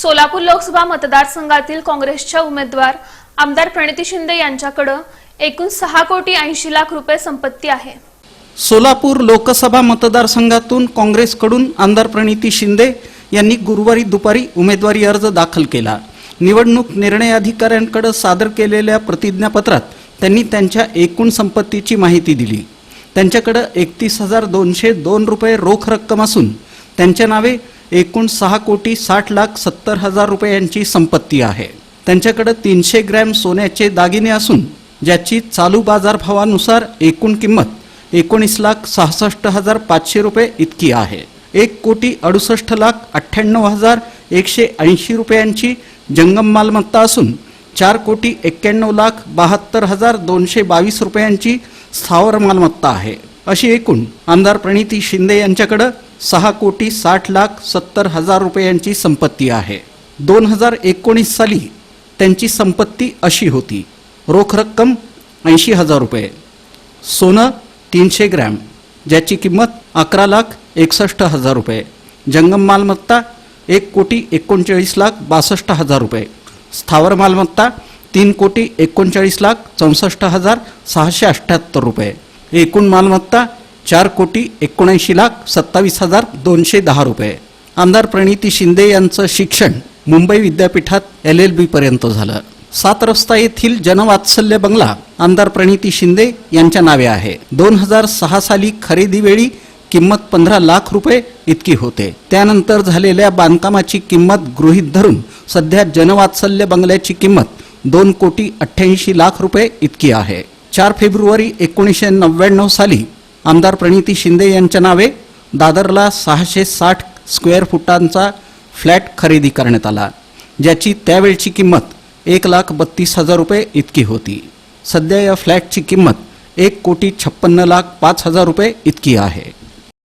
सोलापूर लोकसभा मतदारसंघातील काँग्रेसच्या उमेदवार आमदार प्रणिती शिंदे यांच्याकडे एकूण सहा कोटी ऐंशी लाख रुपये संपत्ती आहे. सोलापूर लोकसभा मतदारसंघातून काँग्रेसकडून आमदार प्रणिती शिंदे यांनी गुरुवारी दुपारी उमेदवारी अर्ज दाखल केला. निवडणूक निर्णय अधिकाऱ्यांकडे सादर केलेल्या प्रतिज्ञापत्रात त्यांनी त्यांच्या एकूण संपत्तीची माहिती दिली. त्यांच्याकडे एकतीस हजार दोनशे दोन रुपये रोख रक्कम असून त्यांच्या नावे एकूण सहा कोटी साठ लाख सत्तर हजार रुपयांची संपत्ती आहे. त्यांच्याकडे तीनशे ग्रॅम सोन्याचे दागिने असून ज्याची चालू बाजारभावानुसार एकूण किंमत एकोणीस लाख सहासष्ट हजार पाचशे रुपये इतकी आहे. एक कोटी अडुसष्ट लाख अठ्ठ्याण्णव हजार एकशे ऐंशी रुपयांची जंगम मालमत्ता असून चार कोटी एक्क्याण्णव लाख बहात्तर हजार दोनशे बावीस रुपयांची स्थावर मालमत्ता आहे. अशी एकूण आमदार प्रणिती शिंदे यांच्याकडं सहा कोटी साठ लाख सत्तर हजार रुपयांची संपत्ती आहे. दोन हजार एकोणीस साली त्यांची संपत्ती अशी होती. रोख रक्कम ऐंशी हजार रुपये. सोनं तीनशे ग्रॅम ज्याची किंमत अकरा लाख एकसष्ट हजार रुपये. जंगम मालमत्ता एक कोटी एकोणचाळीस लाख बासष्ट हजार रुपये. स्थावर मालमत्ता तीन कोटी एकोणचाळीस लाख चौसष्ट हजार सहाशे अठ्ठ्याहत्तर रुपये. एकूण मालमत्ता चार कोटी एकोणऐंशी लाख सत्तावीस हजार दोनशे दहा रुपये. आमदार प्रणिती शिंदे यांचं शिक्षण मुंबई विद्यापीठात एल एल पर्यंत झालं. सात रस्ता येथील जनवात्सल्य बंगला आमदार प्रणिती शिंदे यांच्या नावे आहे. दोन हजार सहा साली खरेदीवेळी किंमत पंधरा लाख रुपये इतकी होते. त्यानंतर झालेल्या बांधकामाची किंमत गृहीत धरून सध्या जनवात्सल्य बंगल्याची किंमत दोन कोटी अठ्ठ्याऐंशी लाख रुपये इतकी आहे. चार फेब्रुवारी एकोणीसशे नव्याण्णव साली आमदार प्रणिती शिंदे यांच्या नावे दादरला सहाशे साठ स्क्वेअर फुटांचा फ्लॅट खरेदी करण्यात आला ज्याची त्यावेळची किंमत एक लाख बत्तीस हजार रुपये इतकी होती. सध्या या फ्लॅटची किंमत एक कोटी छप्पन्न लाख पाच हजार रुपये इतकी आहे.